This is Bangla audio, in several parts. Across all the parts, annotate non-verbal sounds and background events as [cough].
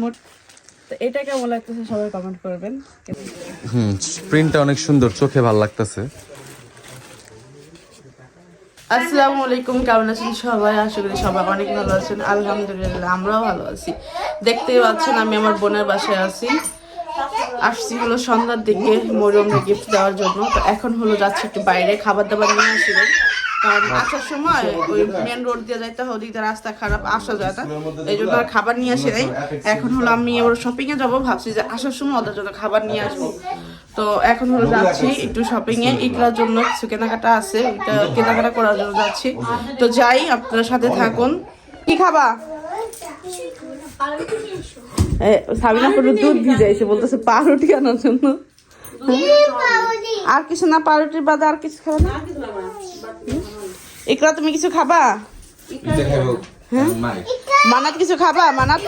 মোট এটা কেমন লাগতেছে সবাই কমেন্ট করবেন। হুম প্রিন্টটা অনেক সুন্দর চোখে ভালো লাগতেছে। আসসালামু আলাইকুম কেমন আছেন সবাই? আশা করি সবাই অনেক ভালো আছেন। আলহামদুলিল্লাহ আমরাও ভালো আছি। দেখতেই পাচ্ছেন আমি আমার বোনের বাসায় আছি। আসছি হলো সন্ধ্যার দিকে মরিয়মকে গিফট দেওয়ার জন্য। তো এখন হলো যাচ্ছে একটু বাইরে খাবার দাবার নিয়ে আসবেন কারণ আসার সময় ওই মেন রোড দিয়ে যাইতে হয় ওদিকে রাস্তা খারাপ আসা যায় না। এই জন্য আর খাবার নিয়ে আসি নাই। এখন হলো আমি এবার শপিং এ যাব ভাবছি যে আসার সময় ওদের জন্য খাবার নিয়ে আসব। তো এখন হলো যাচ্ছি একটু শপিং এ ইকরার জন্য কিছু কেনাকাটা আছে ওইটা কেনাকাটা করার জন্য যাচ্ছি। তো যাই আপনারা সাথে থাকুন। কি খাবা? এ, সাবিনা পুরো দুধ ভিজাইছে বলতেছে পাউরুটি আনার জন্য। আর কিছু না পাউরুটির বাদে আর কিছু খাবে না। ইকরা তুমি কিছু খাবা? মানাত কিছু খাবা? মানাত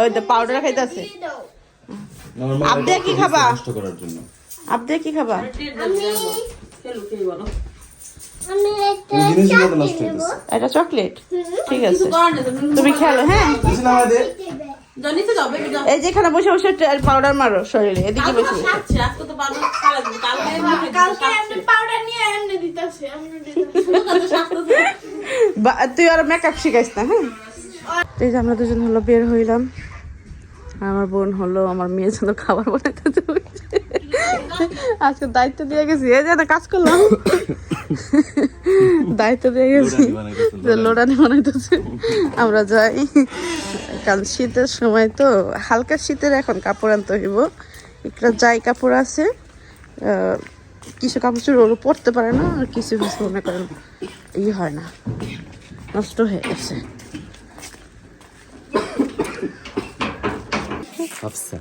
ওই তো পাউডার খাইতেছে। আবদে কি খাবা? করার কি খাবা? এটা চকলেট। ঠিক আছে। তুমি খেলো হ্যাঁ? এই যে এখানে বসে বসে পাউডার মারো শরীরে এদিকে বসে। বা- তুই আর মেকআপ শিখাইস না হ্যাঁ? এই যে আমরা দুজন হলো বের হইলাম। আমার বোন হলো আমার মেয়ের জন্য খাবার বানাতে আজকে দায়িত্ব দিয়ে গেছি। এই যে না কাজ করলাম। দায়িত্ব দিয়ে গেছি। যে লোডানি বানাইতেছে। আমরা যাই। কারণ শীতের সময় তো হালকা শীতের এখন কাপড় আনতে হইব। একটা যাই কাপড় আছে কিছু কাপড় চোর ওরও পরতে পারে না আর কিছু কিছু মনে করেন ই হয় না নষ্ট হয়ে গেছে। হাফসা।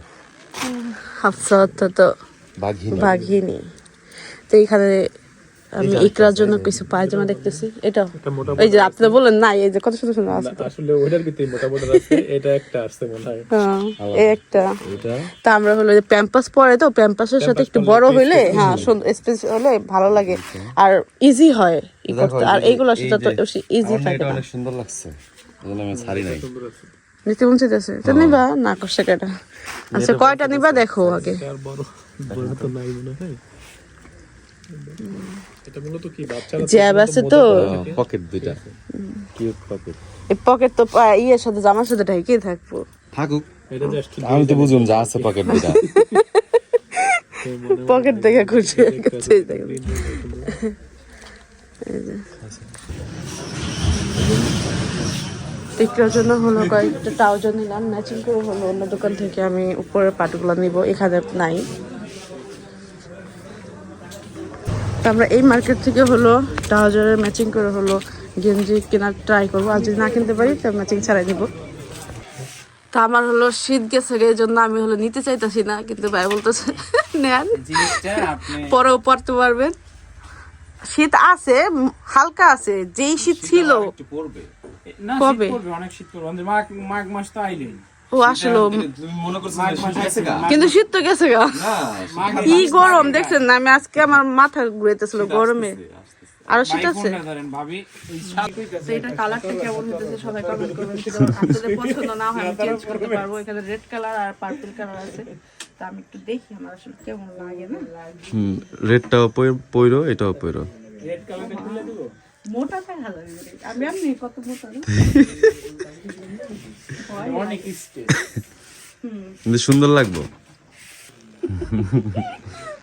হাফসা অর্থাৎ তো বাঘিনী। তো এইখানে আমি ইকরার জন্য কিছু পায়জামা দেখতেছি। এটা এই যে আপনি বললেন না এই যে কত সুন্দর সুন্দর আছে। আসলে ওইটার ভিতরে মোটামুটি আছে এটা একটা আসছে মনে হয়। হ্যাঁ, একটা। তা আমরা হলো যে প্যাম্পাস পরে তো প্যাম্পাসের সাথে একটু বড় হইলে হ্যাঁ স্পেস হলে ভালো লাগে। আর ইজি হয় ই করতে। আর এইগুলোর সাথে তো ইজি থাকে অনেক সুন্দর লাগছে এজন্য আমি ছাড়ি নাই। নিতে মন চাইতেছে তো নিবা না করছে কেটা। আচ্ছা কয়টা নিবা দেখো আগে। আর বড় বড় তো নাই মনে হয়। এটা মূলত কি? বাচ্চারা জ্যাব আছে তো। পকেট দুইটা। কিউট পকেট এই পকেট তো ইয়ের সাথে জামার সাথে ঢেকে থাকব। থাকুক। এটা জাস্ট আমি তো বুঝুম যা আছে পকেট দুইটা। [laughs] পকেট দেখে খুশি হয়ে গেছে জন্য হলো কয়েকটা ট্রাউজার নিলাম ম্যাচিং করে হলো। অন্য দোকান থেকে আমি উপরের পাটগুলো নিব। এখানে নাই। তো আমরা এই মার্কেট থেকে হলো ট্রাউজারের ম্যাচিং করে হলো গেঞ্জি কেনার ট্রাই করব। আর যদি না কিনতে পারি তো ম্যাচিং ছাড়াই নিব তা আমার হলো শীত গেছে এই জন্য আমি হলো নিতে চাইতেছি না কিন্তু ভাই বলতেছে নেন পরেও পরতে পারবেন। শীত আছে হালকা আছে যেই শীত ছিল। কবে? অনেক শীত মাঘ মাঘ মাস তো আইলেই। ও আসলো মনে কিন্তু শীত তো গেছে গা। কি গরম দেখছেন না? আমি আজকে আমার মাথা ঘুরেতেছিল গরমে। আরও শীত আছে। এটা কালারটা কেমন হতেছে সবাই কমেন্ট করবেন। [laughs] আপনাদের পছন্দ না হয় আমি চেঞ্জ করতে পারব। এখানে রেড কালার আর পার্পল কালার আছে। তো আমি একটু দেখি আমার আসলে কেমন লাগে না। হুম রেডটাও পইরো এটাও পইরো রেড কালারটা খুলে দিব? মোটা। আমি কত মোটা অনেক সুন্দর লাগবো।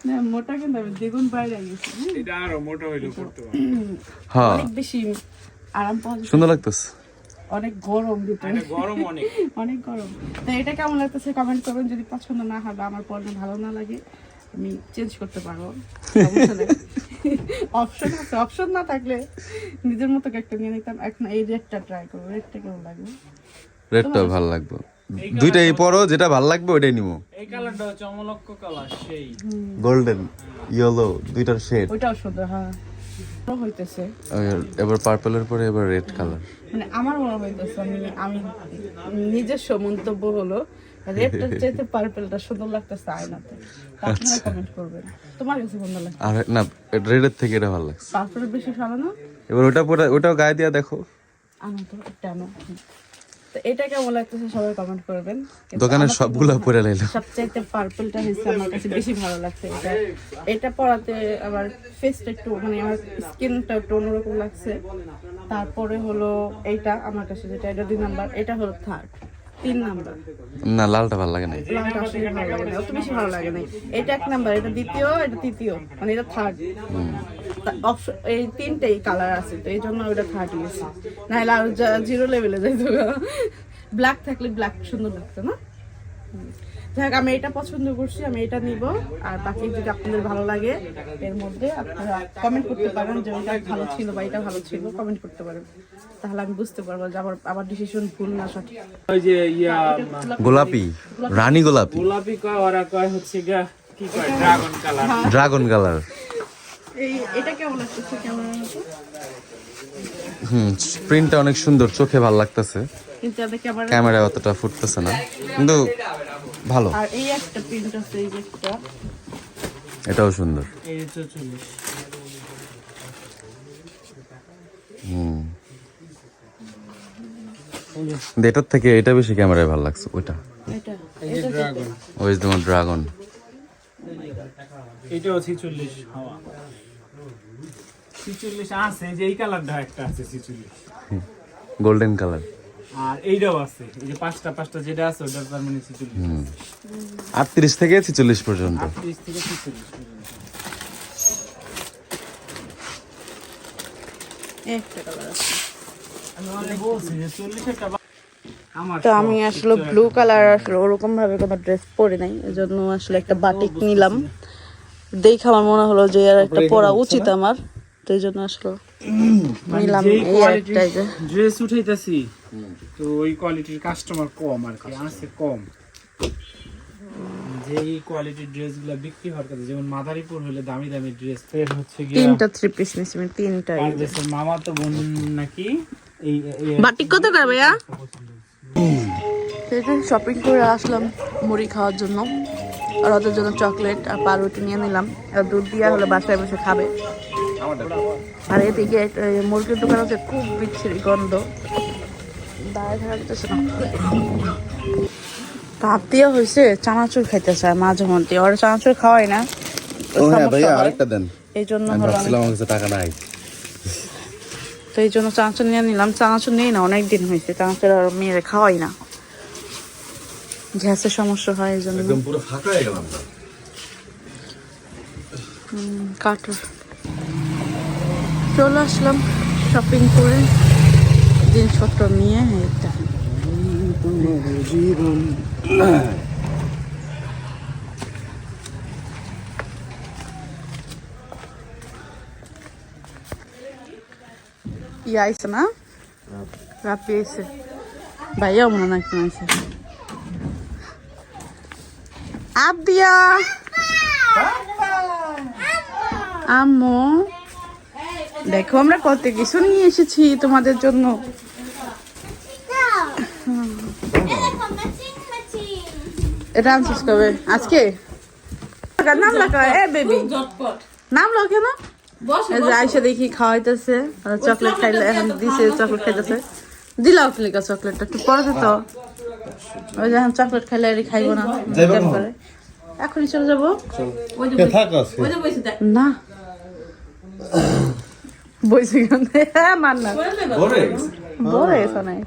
না মোটা কিন্তু আমি দ্বিগুণ বাইরে গেছি এটা আরও মোটা হইল করতে হ্যাঁ অনেক বেশি আরাম পাওয়া সুন্দর লাগতেছে। অনেক গরম ভিতরে গরম অনেক। অনেক গরম। তো এটা কেমন লাগতেছে কমেন্ট করবেন যদি পছন্দ না হবে আমার পণ্য ভালো না লাগে আমি চেঞ্জ করতে পারব। অপশন আছে অপশন না থাকলে নিজের মতো একটা নিয়ে নিতাম। এখন এই রেডটা ট্রাই করব রেডটা কেমন লাগবে? রেডটাও ভালো লাগবে। দুইটাই পরো যেটা ভালো লাগবে ওইটাই নিবো। এই কালারটা হচ্ছে অমলক্ষ কালার সেই। গোল্ডেন ইয়েলো দুইটার শেড ওইটাও সুন্দর হ্যাঁ। হইতেছে। এবার পার্পলের পরে এবার রেড কালার মানে আমার মনে হইতেছে আমি আমি নিজস্ব মন্তব্য হলো রেডটার [laughs] চাইতে পার্পেলটা সুন্দর লাগতেছে আয়নাতে। আপনারা কমেন্ট করবেন। তোমার কাছে সুন্দর লাগে আর না রেডের থেকে এটা ভালো লাগছে। পার্পেল বেশি এবার ওটা পরে ওটাও গায়ে দিয়া দেখো। আনো তো একটা আনো। তো এটা কেমন লাগতেছে সবাই কমেন্ট করবেন। দোকানের সবগুলো পরে লাইলো। সবচাইতে পার্পলটা হচ্ছে আমার কাছে বেশি ভালো লাগছে এটা। এটা পরাতে আবার ফেসটা একটু মানে আমার স্কিনটা একটু অন্যরকম লাগছে। তারপরে হলো এইটা আমার কাছে যেটা এটা দুই নাম্বার এটা হলো থার্ড তিন নাম্বার। না লালটা ভালো লাগে না লালটা আসলে ভালো লাগে না অত বেশি ভালো লাগে না এটা এক নাম্বার এটা দ্বিতীয় এটা তৃতীয় মানে এটা থার্ড এই তিনটেই কালার আছে তো এই জন্য ওটা থার্ড গেছে নাহলে আর জিরো লেভেলে যাইতো ব্ল্যাক থাকলে ব্ল্যাক সুন্দর লাগতো না। যাই আমি এটা পছন্দ করছি আমি এটা নিব। আর বাকি যদি আপনাদের ভালো লাগে এর মধ্যে আপনারা কমেন্ট করতে পারেন যে ওইটা ভালো ছিল বা এটা ভালো ছিল কমেন্ট করতে পারেন। তাহলে আমি বুঝতে পারব যে আমার আমার ডিসিশন ভুল না সঠিক। ওই যে ইয়া গোলাপি রানী গোলাপি। গোলাপি কয় ওরা কয় হচ্ছে গা কি কয় ড্রাগন কালার ড্রাগন কালার এই এটা কেমন লাগতেছে? কেমন হুম প্রিন্টটা অনেক সুন্দর চোখে ভালো লাগতেছে। ক্যামেরা ক্যামেরায় অতটা ফুটতেছে না। কিন্তু ভালো। আর এই একটা প্রিন্ট আছে এই একটা। এটাও সুন্দর। এই যে চল্লিশ। হুম। কিন্তু এটার থেকে এটা বেশি ক্যামেরায় ভালো লাগছে ওইটা। ওই তোমার ড্রাগন এটাও ছিচল্লিশ হাওয়া। ছিচল্লিশ আছে যে এই কালারটা একটা আছে ছিচল্লিশ। গোল্ডেন কালার আর এইটাও আছে। এই যে পাঁচটা পাঁচটা যেটা আছে ওটা তার মানে ছিচল্লিশ আটত্রিশ থেকে ছেচল্লিশ পর্যন্ত। আটত্রিশ থেকে ছিচল্লিশ তো আমি আসলে ব্লু কালার আসলে ওরকম ভাবে কোনো ড্রেস পরি নাই এই জন্য আসলে একটা বাটিক নিলাম। দেখে আমার মনে হলো যে আর একটা পরা উচিত আমার তো এই জন্য আসলে নিলাম এই quality- একটা যে। ড্রেস উঠাইতেছি তো ওই কোয়ালিটির কাস্টমার কম আর কি আছে কম। যে এই কোয়ালিটির ড্রেসগুলো বিক্রি হওয়ার কথা যেমন মাদারীপুর হলে দামি দামি ড্রেস ফের হচ্ছে গিয়ে তিনটা থ্রি পিস নিছি আমি তিনটা। পারভেজের মামা তো বোন নাকি এই বাটিক কত করে ভাইয়া? শপিং করে আসলাম মুড়ি খাওয়ার জন্য। আর ওদের জন্য চকলেট আর পাউরুটি নিয়ে নিলাম। আর দুধ দিয়া হলে বাসায় বসে খাবে। আর এদিকে একটা মুরগির দোকান হচ্ছে খুব বিচ্ছিরি গন্ধ। দাঁড়ায় থাকা যেতেছে না তাপ দিয়ে হয়েছে চানাচুর খাইতেছে আর মাঝে মধ্যে। ওর চানাচুর খাওয়াই না। হয়। দেন। এই জন্য টাকা নাই। তো এই জন্য চানাচুর নিয়ে নিলাম। চানাচুর নেই না অনেক দিন হয়েছে। চানাচুর আর মেয়েরে খাওয়াই না। গ্যাসের সমস্যা হয় এই জন্য একদম পুরো ফাঁকা হয়ে গেলাম কাঠর চলে আসলাম শপিং করে। নিয়ে এইটা। ইয়ে আইসে না আইসে ভাইয়া মনে না একদম আইসে আম্মু! দেখো আমরা কত কিছু নিয়ে এসেছি তোমাদের জন্য। এটা আনছিস কবে? আজকে? নাম লাগা এ বেবি। নাম লাগ কেন? এই যে আইসা দেখি খাওয়াইতেছে চকলেট খাইলে এখন দিছে চকলেট খাইতেছে। দিলাও ফিলিকা চকলেটটা একটু পরে তো। ওই যে এখন চকলেট খাইলে আর খাইবো না। করে। এখনই চলে যাব। না। বইছি কেন হ্যাঁ মান না। বলে গেছে নাই।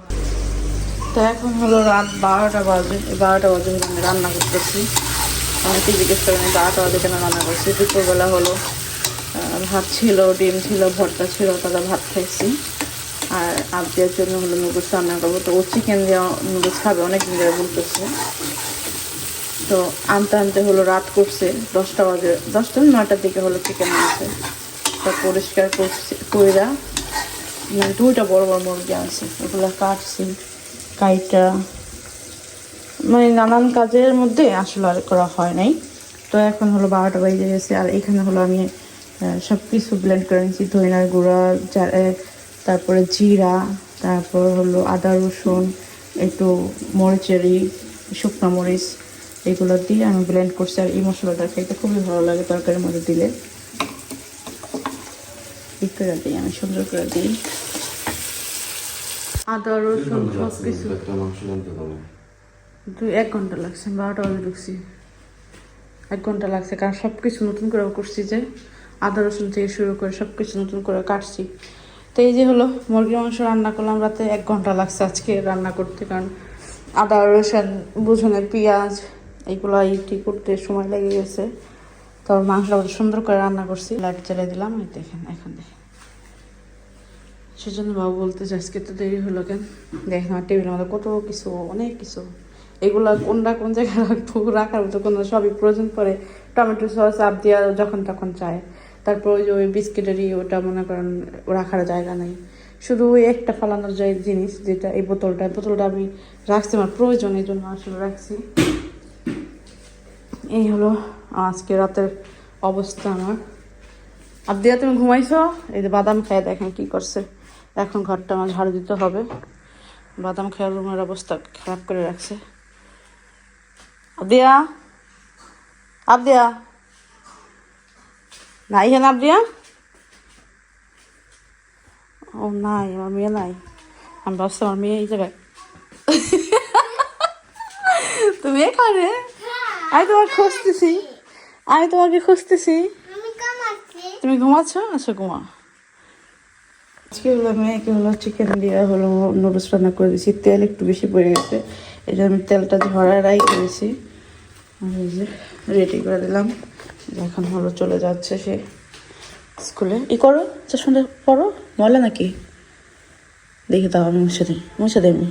তো এখন হলো রাত বারোটা বাজে বারোটা বাজে আমি রান্না করতেছি। অনেকে জিজ্ঞেস করেন বারোটা বাজে কেন রান্না করছি? দুপুরবেলা হলো ভাত ছিল, ডিম ছিল, ভর্তা ছিল তারা ভাত খাইছি। আর আবদিয়ার জন্য হলো নুডলস রান্না করব। তো ও চিকেন দিয়ে নুডলস খাবে অনেক ধরে বলতেছে। তো আনতে আনতে হলো রাত করছে, দশটা বাজে, দশটা নয়টার দিকে হলো চিকেন আনছে। তা পরিষ্কার করছি, কইরা মানে দুইটা বড় বড় মুরগি আনছি ওগুলো কাটছি। কাইটা মানে নানান কাজের মধ্যে আসলে আর করা হয় নাই। তো এখন হলো বারোটা বেজে গেছে, আর এখানে হলো আমি সব কিছু ব্লেন্ড করে নিয়েছি। ধইনার গুঁড়া তারপরে জিরা, তারপর হলো আদা, রসুন, একটু মরিচেরি শুকনো মরিচ, এগুলো দিয়ে আমি ব্লেন্ড করছি। আর এই মশলাটা খেতে খুবই ভালো লাগে তরকারির মধ্যে দিলে। দিই, আমি সুন্দর করে দিই। আদা রসুন সব কিছু একটা মাংস দুই এক ঘণ্টা লাগছে বারোটা বাজে ঢুকছি। এক ঘণ্টা লাগছে কারণ সব কিছু নতুন করে করছি যে আদা রসুন থেকে শুরু করে সব কিছু নতুন করে কাটছি। তো এই যে হলো মুরগির মাংস রান্না করলাম রাতে এক ঘণ্টা লাগছে আজকে রান্না করতে কারণ আদা রসুন বুঝনে পেঁয়াজ এইগুলো ইটি করতে সময় লেগে গেছে। তো মাংসটা সুন্দর করে রান্না করছি। লাইট জ্বালিয়ে দিলাম এই দেখেন এখন দেখেন। সেজন্য বাবু বলতেছে, আজকে তো দেরি হলো কেন? দেখ না, টেবিলের মধ্যে কত কিছু, অনেক কিছু। এগুলা কোনটা কোন জায়গায় রাখব? রাখার মতো কোনো সবই প্রয়োজন পড়ে। টমেটো সস আপ দেওয়া যখন তখন চায় তারপর ওই যে ওই বিস্কিটেরই ওটা মনে করেন রাখার জায়গা নেই। শুধু ওই একটা ফালানোর যে জিনিস, যেটা এই বোতলটা বোতলটা আমি রাখছি আমার প্রয়োজন, এই জন্য আসলে রাখছি। এই হলো আজকে রাতের অবস্থা আমার। আবদিয়া তুমি ঘুমাইছো? এই যে বাদাম খেয়ে দেখেন কি করছে। এখন ঘরটা আমার ঝাড়ু দিতে হবে। বাদাম খেয়ে রুমের অবস্থা খারাপ করে রাখছে। আবদিয়া আবদিয়া নাই হেন আবদিয়া ও নাই আমার মেয়ে নাই। আমি ভাবছি আমার মেয়ে এই জায়গায়। তুমি এখানে? আমি তোমাকে খুঁজতেছি। আমি তোমাকে খুঁজতেছি। তুমি ঘুমাচ্ছ? আচ্ছা ঘুমা। আজকে হলো মেয়েকে হলো চিকেন দিয়ে হলো নুডলস রান্না করে দিয়েছি। তেল একটু বেশি পড়ে গেছে। এই জন্য আমি তেলটা ঝরায় রাই করেছি। আর এই যে রেডি করে দিলাম। এখন হলো চলে যাচ্ছে সে স্কুলে। ই করো চশমাটা পড়ো। ময়লা নাকি? দেখে দাও আমি মুছে দিই। মুছে দিই আমি।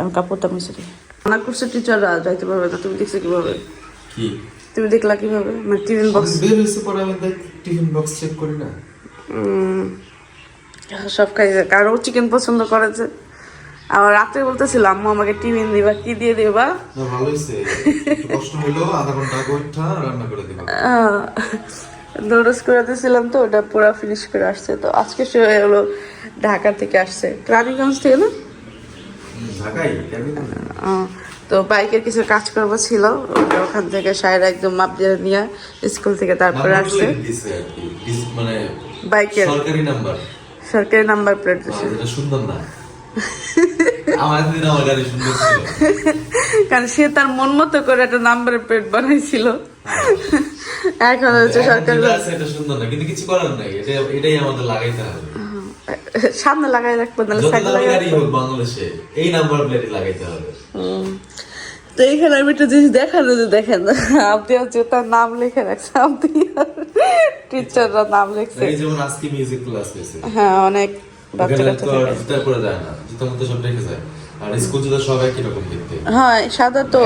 আমি কাপড়টা মুছে দিই। রান্না করছে টিচাররা যাইতে পারবে না। তুমি দেখছ কীভাবে? কি? তুমি দেখলা কীভাবে? মানে টিফিন বক্স বের হয়েছে পরে আমি টিফিন বক্স চেক করি না। সব খাই কারও চিকেন পছন্দ করেছে আবার রাতে বলতেছিল আম্মু আমাকে টিফিন দিবা কি দিয়ে দিবা? কষ্ট হইল আধা ঘণ্টা রান্না করে দিবা। নুডলস করে দিয়েছিলাম তো ওটা পুরো ফিনিশ করে আসছে। তো আজকে সে হলো ঢাকা থেকে আসছে। রানীগঞ্জ থেকে না? তো বাইকের কিছু কাজ করব ছিল। ওখান থেকে সাইড একদম মাপ দিয়ে নিয়ে স্কুল থেকে তারপরে আসছে। আর মানে বাইকের। সরকারি নাম্বার। সরকারি নাম্বার প্লেট দিছে। এটা সুন্দর না। কারণ সে তার মন মতো করে একটা নাম্বারের প্লেট বানাইছিল। এখন হচ্ছে সরকার এটা সুন্দর না কিন্তু কিছু করার নাই। এটা এটাই আমাদের লাগাইতে হবে। সামনে লাগাই রাখব নাহলে সাইড লাগাই গাড়ি রাখব। হোক বাংলাদেশে এই নাম্বার প্লেটই লাগাইতে হবে। তো এখানে আমি একটা জিনিস দেখানো যে দেখেন। আপনি হচ্ছে তার নাম লিখে রাখছে আপনি টিচাররা নাম লিখছে। এই যেমন আজকে মিউজিক ক্লাস হয়েছে। হ্যাঁ অনেক বাচ্চা কাচ্চা তো আর থাকে। জুতা পরে যায় না। জুতার মধ্যে সব রেখে যায়। আর স্কুল জুতা সব একই রকম দেখতে। হ্যাঁ সাদা তো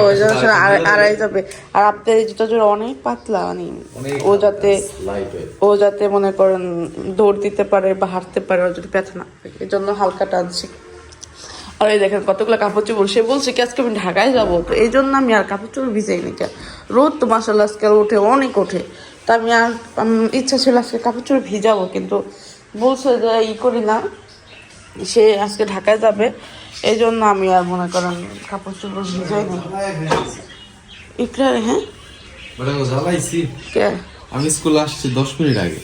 আড়াই- যাবে। আর আপনার এই জুতা জোড়া অনেক পাতলা মানে অনেক ও যাতে ও যাতে মনে করেন দৌড় দিতে পারে বা হাঁটতে পারে ওর যদি ব্যথা না এই জন্য হালকা টানছি আর এই দেখেন কতগুলো কাপড় চোপড় সে বলছে কি আজকে আমি ঢাকায় যাব। তো এই জন্য আমি আর কাপড় চোপড় ভিজাই নি রোদ তো মাসাল্লাহ আজকে ওঠে অনেক ওঠে। তা আমি আর ইচ্ছা ছিল আজকে কাপড় চোপড় ভিজাবো কিন্তু বলছে যে ই করি না। সে আজকে ঢাকায় যাবে এই জন্য আমি আর মনে করেন কাপড় চোপড় ভিজাই নি ইকরা হ্যাঁ? কে? আমি স্কুল আসছি দশ মিনিট আগে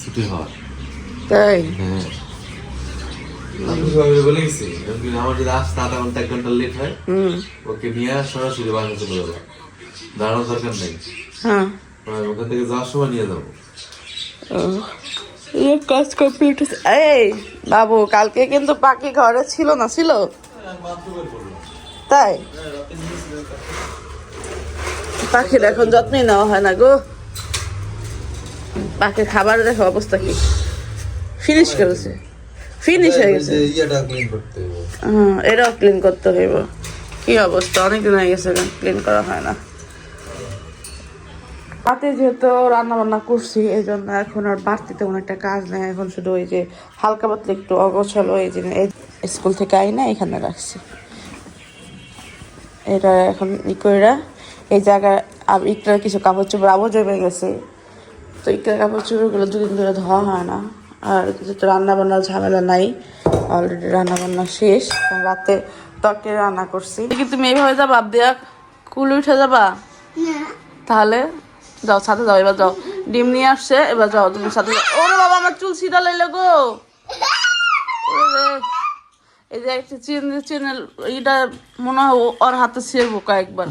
ছুটি হওয়ার। তাই? হ্যাঁ। আমার যদি আসতে আধা ঘণ্টা এক ঘণ্টা লেট হয় ওকে নিয়ে সরাসরি বাংলা চলে যাব। দাঁড়ানোর দরকার নেই। হ্যাঁ। আর ওখান থেকে যাওয়ার সময় নিয়ে যাব। কাজ কমপ্লিট এই বাবু কালকে কিন্তু পাখি ঘরে ছিল না ছিল? তাই? পাখির এখন যত্নই নেওয়া হয় না গো। পাখির খাবার দেখো অবস্থা কি? ফিনিশ করেছে। ফিনিশ হয়ে গেছে। হ্যাঁ এটাও ক্লিন করতে হইব। কি অবস্থা? অনেকদিন হয়ে গেছে ক্লিন করা হয় না। রাতে যেহেতু রান্না বান্না করছি এই জন্য এখন আর বাড়তি তেমন একটা কাজ নেই। এখন শুধু ওই যে হালকা পাতলা একটু অগোছালো এই যে স্কুল থেকে আই না এখানে রাখছি। এটা এখন ই কইরা এই জায়গায় ইকটার কিছু কাপড় চোপড় জমে গেছে। তো ইকটার কাপড় চোপড়গুলো দুদিন ধরে ধোয়া হয় না। আর যেহেতু রান্না বান্নার ঝামেলা নাই অলরেডি রান্নাবান্না শেষ। রাতে তরকারি রান্না করছি। কি তুমি এইভাবে যাবা আবদিয়া কুল উঠে যাবা? তাহলে যাও সাথে যাও এবার যাও। ডিম নিয়ে আসছে এবার যাও তুমি সাথে যাও। ওরে বাবা আমার চুল সিধা লাইলে গো। এই যে একটা চেন চেনের এটা মনে হয় ওর হাতে ছেড়বো কয়েকবার।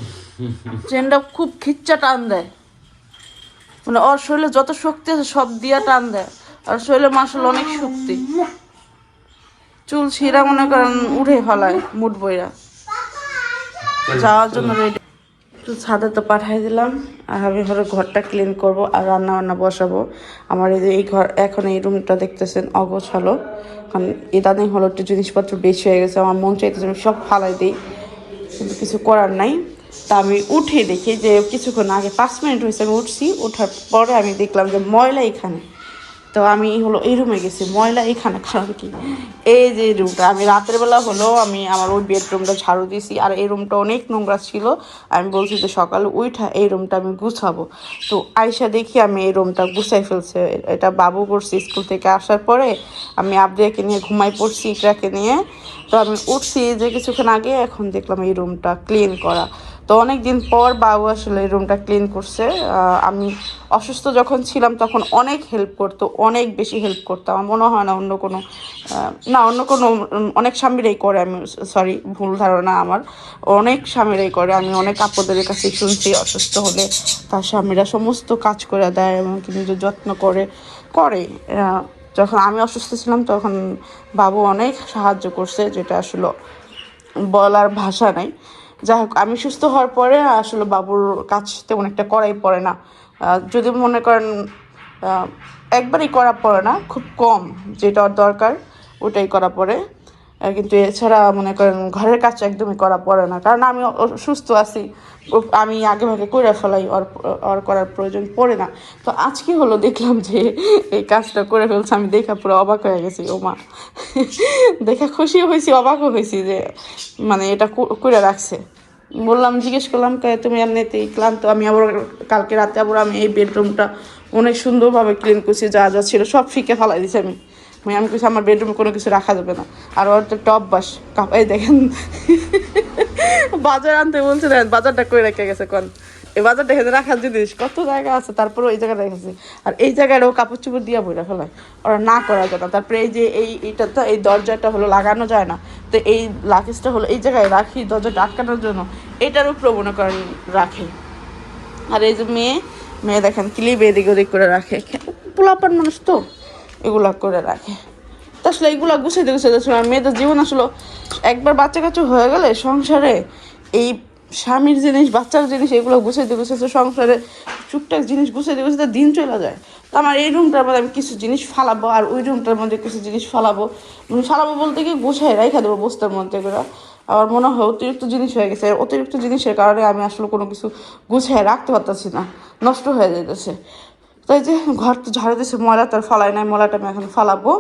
চেনটা খুব খিচ্চা টান দেয়। মানে ওর শরীরে যত শক্তি আছে সব দিয়া টান দেয়। আর শরীরে মাসাল অনেক শক্তি। চুল ছিঁড়া মনে করেন উঠে ফেলায় মুট বইরা। যাওয়ার জন্য রেডি একটু ছাদে তো পাঠাই দিলাম, আর আমি হলো ঘরটা ক্লিন করব আর রান্না বান্না বসাবো। আমার এই যে এই ঘর, এখন এই রুমটা দেখতেছেন অগোছালো কারণ ইদানিং হলো একটু জিনিসপত্র বেশি হয়ে গেছে, আমার মন চাইতেছে আমি সব ফালাই দিই। কিন্তু কিছু করার নাই। তা আমি উঠে দেখি যে কিছুক্ষণ আগে পাঁচ মিনিট হয়েছে আমি উঠছি ওঠার পরে আমি দেখলাম যে ময়লা এখানে। তো আমি হলো এই রুমে গেছি, ময়লা এখানে কারণ কি? এই যে রুমটা আমি রাতের বেলা হলো আমি আমার ওই বেডরুমটা ঝাড়ু দিয়েছি আর এই রুমটা অনেক নোংরা ছিল। আমি বলছি যে সকালে উঠা এই রুমটা আমি গুছাবো। তো আয়সা দেখি আমি এই রুমটা গুছাই ফেলছে। এটা বাবু করছি স্কুল থেকে আসার পরে, আমি আবদিয়াকে নিয়ে ঘুমাই পড়ছি, ইকরাকে নিয়ে। তো আমি উঠছি যে কিছুক্ষণ আগে, এখন দেখলাম এই রুমটা ক্লিন করা। তো অনেক দিন পর বাবু আসলে রুমটা ক্লিন করছে। আমি অসুস্থ যখন ছিলাম তখন অনেক হেল্প করতো, অনেক বেশি হেল্প করতো। আমার মনে হয় না অন্য কোনো না, অন্য কোনো, অনেক স্বামীরাই করে আমি সরি ভুল ধারণা আমার। অনেক স্বামীরাই করে, আমি অনেক আপদের কাছে শুনছি অসুস্থ হলে তার স্বামীরা সমস্ত কাজ করে দেয় এমনকি নিজের যত্ন করে করে। যখন আমি অসুস্থ ছিলাম তখন বাবু অনেক সাহায্য করছে, যেটা আসলে বলার ভাষা নাই। যাই হোক, আমি সুস্থ হওয়ার পরে আসলে বাবুর কাজ তেমন একটা করাই পড়ে না। যদি মনে করেন একবারই করা পড়ে না, খুব কম যেটা দরকার ওটাই করা পড়ে। কিন্তু এছাড়া মনে করেন, ঘরের কাজ একদমই করা পড়ে না। কারণ আমি সুস্থ আছি আমি আগে ভাগে করে ফেলাই ওর করার প্রয়োজন পড়ে না। তো আজকে হলো দেখলাম যে এই কাজটা করে ফেলছে আমি দেখা পুরো অবাক হয়ে গেছি ও মা। দেখা খুশি হয়েছি অবাকও হয়েছি যে মানে এটা করে রাখছে। বললাম জিজ্ঞেস করলাম "কে, তুমি এমনিতেই ক্লান্ত আমি আবার কালকে রাতে আবার আমি এই বেডরুমটা অনেক সুন্দরভাবে ক্লিন করছি যা যা ছিল সব ফিকে ফেলাই দিছি আমি। আমি কিছু আমার বেডরুমে কোনো কিছু রাখা যাবে না। আর ওর তো টপ বাস। এই দেখেন। বাজার আনতে বলছে না বাজারটা করে রেখে গেছে কোন? এই বাজারটা এখানে রাখার জিনিস, কত জায়গা আছে তারপরে ওই জায়গায় রেখেছে। আর এই জায়গায় ও কাপড় চুপড় দিয়ে বই রাখা ফেলায় ওরা না করা যায় না। তারপরে এই যে এই এইটা তো এই দরজাটা হলো লাগানো যায় না। তো এই লাকেজটা হলো এই জায়গায় রাখি, দরজাটা আটকানোর জন্য। এটার প্রবণ করেন রাখে। আর এই যে মেয়ে মেয়ে দেখেন, ক্লিপ এদিক ওদিক করে রাখে। পোলাপান মানুষ তো। এগুলা করে রাখে। তো আসলে এগুলা গুছাইতে গুছাইতে সময় মেয়েদের জীবন আসলে একবার বাচ্চা কাচ্চা হয়ে গেলে সংসারে এই স্বামীর জিনিস, বাচ্চার জিনিস এগুলো গুছাইতে গুছাইতে সংসারে টুকটাক জিনিস গুছাইতে গুছাইতে দিন চলে যায়। তো আমার এই রুমটার মধ্যে আমি কিছু জিনিস ফালাবো আর ওই রুমটার মধ্যে কিছু জিনিস ফালাবো। ফালাবো বলতে কি গুছাই রেখে দেবো বস্তার মধ্যে করে। আমার মনে হয় অতিরিক্ত জিনিস হয়ে গেছে। অতিরিক্ত জিনিসের কারণে আমি আসলে কোনো কিছু গুছিয়ে রাখতে পারতেছি না। নষ্ট হয়ে তাই যে ঘর তো ঝাড়ু দিছে ময়লা তার ফালাই নাই ময়লাটা আমি এখন ফালাবো।